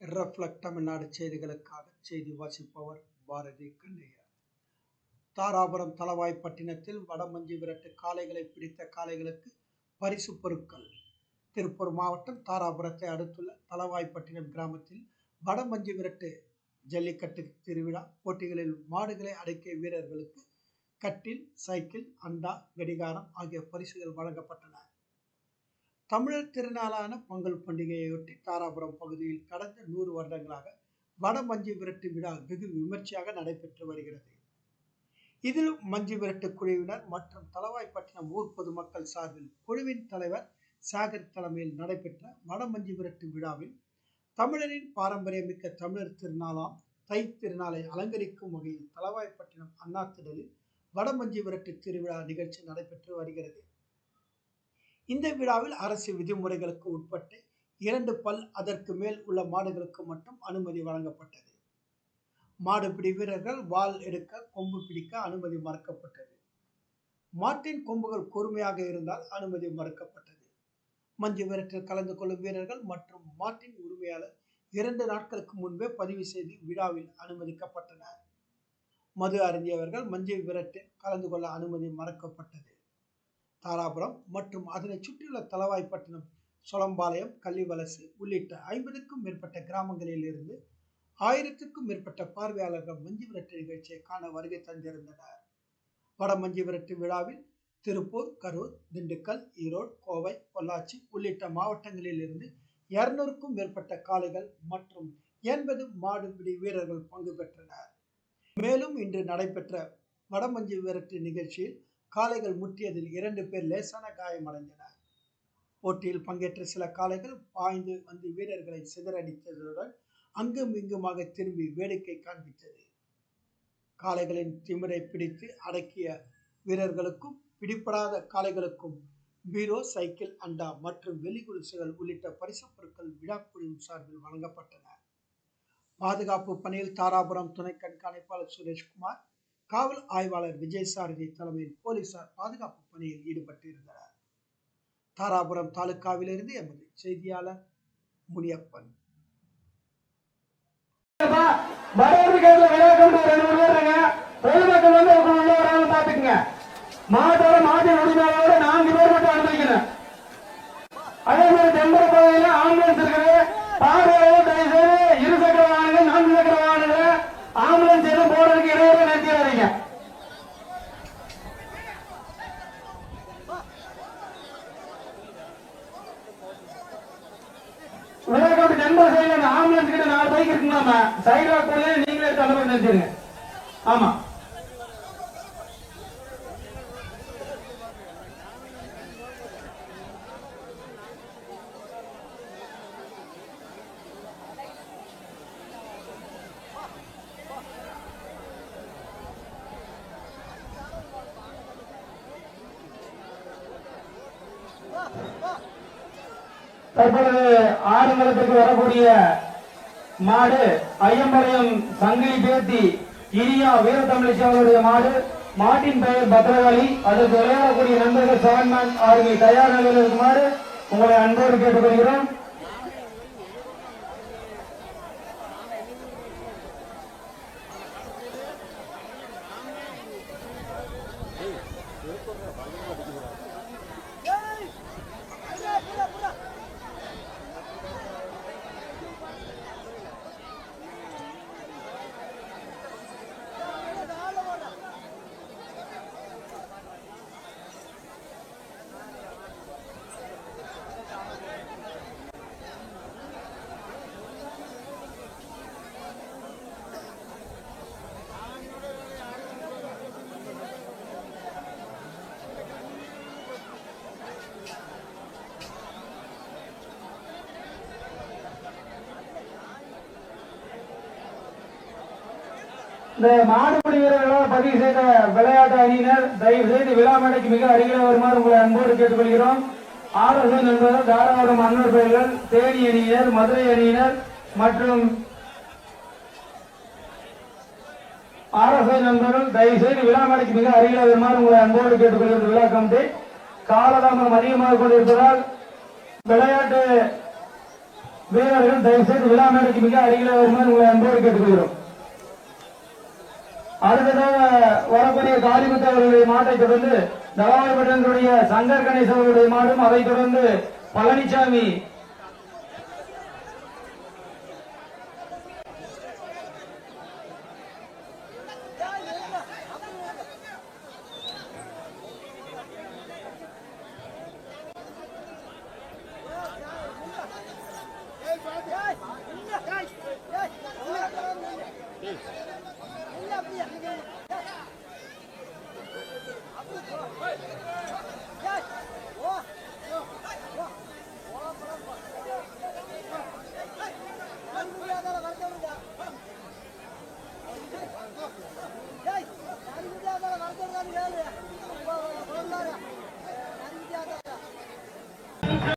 Reflect Tamil Nadu செய்திகளுக்காக செய்தி வாசிப்பவர் பாரதி கண்ணையா தாராபுரம் தளவாய்ப்பட்டினத்தில் வடமஞ்சி விரட்டு காளைகளை பிடித்த காளைகளுக்கு பரிசு பொருட்கள். திருப்பூர் மாவட்டம் தாராபுரத்தை அடுத்துள்ள தளவாய்ப்பட்டினம் கிராமத்தில் வடமஞ்சி விரட்டு ஜல்லிக்கட்டு திருவிழா போட்டிகளில் மாடுகளை அடக்கிய வீரர்களுக்கு கட்டில் சைக்கிள் அண்டா கடிகாரம் ஆகிய பரிசுகள் வழங்கப்பட்டன. தமிழர் திருநாளான பொங்கல் பண்டிகையையொட்டி தாராபுரம் பகுதியில் கடந்த நூறு வருடங்களாக வடமஞ்சி விரட்டு விழா வெகு விமர்சையாக நடைபெற்று வருகிறது. இதில் மஞ்சு விரட்டு குழுவினர் மற்றும் தலவாய்ப்பட்டினம் ஊர் பொதுமக்கள் சார்பில் குழுவின் தலைவர் சாகர் தலைமையில் நடைபெற்ற வடமஞ்சி விரட்டு விழாவில் தமிழரின் பாரம்பரியமிக்க தமிழர் திருநாளாம் தை திருநாளை அலங்கரிக்கும் வகையில் தலவாய்ப்பட்டினம் அண்ணா திடலில் வடமஞ்சி விரட்டு திருவிழா நிகழ்ச்சி நடைபெற்று வருகிறது. இந்த விழாவில் அரசு விதிமுறைகளுக்கு உட்பட்டு இரண்டு பல் அதற்கு மேல் உள்ள மாடுகளுக்கு மட்டும் அனுமதி வழங்கப்பட்டது. மாடுபிடி வீரர்கள் வால் எடுக்க கொம்பு பிடிக்க அனுமதி மறுக்கப்பட்டது. மாட்டின் கொம்புகள் கூர்மையாக இருந்தால் அனுமதி மறுக்கப்பட்டது. மஞ்சு விரட்டில் கலந்து கொள்ளும் வீரர்கள் மற்றும் மாட்டின் உரிமையாளர் இரண்டு நாட்களுக்கு முன்பே பதிவு செய்து விழாவில் அனுமதிக்கப்பட்டனர். மது அருந்தியவர்கள் மஞ்சு விரட்டில் கலந்து கொள்ள அனுமதி மறுக்கப்பட்டது. தாராபுரம் மற்றும் அதனை சுற்றியுள்ள தளவாய்ப்பட்டினம் சொலம்பாளையம் கள்ளிவலசு உள்ளிட்ட ஐம்பதுக்கும் மேற்பட்ட கிராமங்களில் இருந்து ஆயிரத்துக்கும் மேற்பட்ட பார்வையாளர்கள் மஞ்சு விரட்டு நிகழ்ச்சியை காண வருகை தந்திருந்தனர். வட மஞ்சு விரட்டு விழாவில் திருப்பூர் கரூர் திண்டுக்கல் ஈரோடு கோவை பொள்ளாச்சி உள்ளிட்ட மாவட்டங்களில் இருந்து இருநூறுக்கும் மேற்பட்ட காளைகள் மற்றும் எண்பது மாடுபிடி வீரர்கள் பங்கு பெற்றனர். மேலும் இன்று நடைபெற்ற வடமஞ்சு விரட்டு நிகழ்ச்சியில் காளைகள் முட்டியதில் இரண்டு பேர் லேசான காயமடைந்தனர். போட்டியில் பங்கேற்ற சில காளைகள் பாய்ந்து வந்து வீரர்களை சிதறடித்ததுடன் அங்கும் இங்குமாக திரும்பி வேடிக்கை காண்பித்தது. காளைகளின் திமிரை பிடித்து அடக்கிய வீரர்களுக்கும் பிடிப்படாத காளைகளுக்கும் பீரோ சைக்கிள் அண்டா மற்றும் வெள்ளிக்குடிசுகள் உள்ளிட்ட பரிசு பொருட்கள் விழாக்குழுவின் சார்பில் வழங்கப்பட்டன. பாதுகாப்பு பணியில் தாராபுரம் துணை கண்காணிப்பாளர் சுரேஷ்குமார் காவல் ஆய்வாளர் விஜய் சாரதி தலைமையில் போலீசார் பாதுகாப்பு பணியில் ஈடுபட்டிருந்தனர். தாராபுரம் தாலுகாவிலிருந்து எமது செய்தியாளர் முனியப்பன். வரவேற்பு விளையாட்டு நண்பர் சைடுல ஆம்புலன்ஸ் கிட்ட நாலு பைக் இருக்குங்களாமா? சைடு நீங்களே எடுத்து அந்த ஆமா. தற்பொழுது ஆடுகளத்துக்கு வரக்கூடிய மாடு ஐயம்பாளையம் சங்கிலி பேத்தி இரியா வீரத்தமிழிச்சி அவருடைய மாடு. மாட்டின் பெயர் பத்ரகாளி. அதற்கு விளையாடக்கூடிய நண்பர்கள் செவன்மேன் ஆர்மி தயார் நிலையில் இருக்குமாறு உங்களை அன்போடு கேட்டுக்கொள்கிறோம். இந்த மாடுபிடி வீரர்களால் பதிவு செய்த விளையாட்டு அணியினர் தயவு செய்து விழா மேடைக்கு மிக அருகில் வருமாறு உங்களை அன்போடு கேட்டுக்கொள்கிறோம். ஆலோசனை என்பதால் தாராபுரம் அண்ணர் பெயர்கள் தேனி அணியினர் மதுரை அணியினர் மற்றும் ஆலோசனை நண்பர்கள் தயவு செய்து விழா மேடைக்கு மிக அருகில் வருமாறு உங்களை அன்போடு கேட்டுக்கொள்கிறது விழா கமிட்டி. காலதாமதம் அதிகமாக கொண்டிருப்பதால் விளையாட்டு வீரர்கள் தயவு செய்து விழா மேடைக்கு மிக அருகில் வருமாறு உங்களை அன்போடு கேட்டுக்கொள்கிறோம். அடுத்ததாக வரக்கூடிய காளிமுத்து அவர்களுடைய மாட்டை தொடர்ந்து தவாய்பட்டனுடைய சங்கர் கணேசன் அவருடைய மாடும் அதைத் தொடர்ந்து பழனிசாமி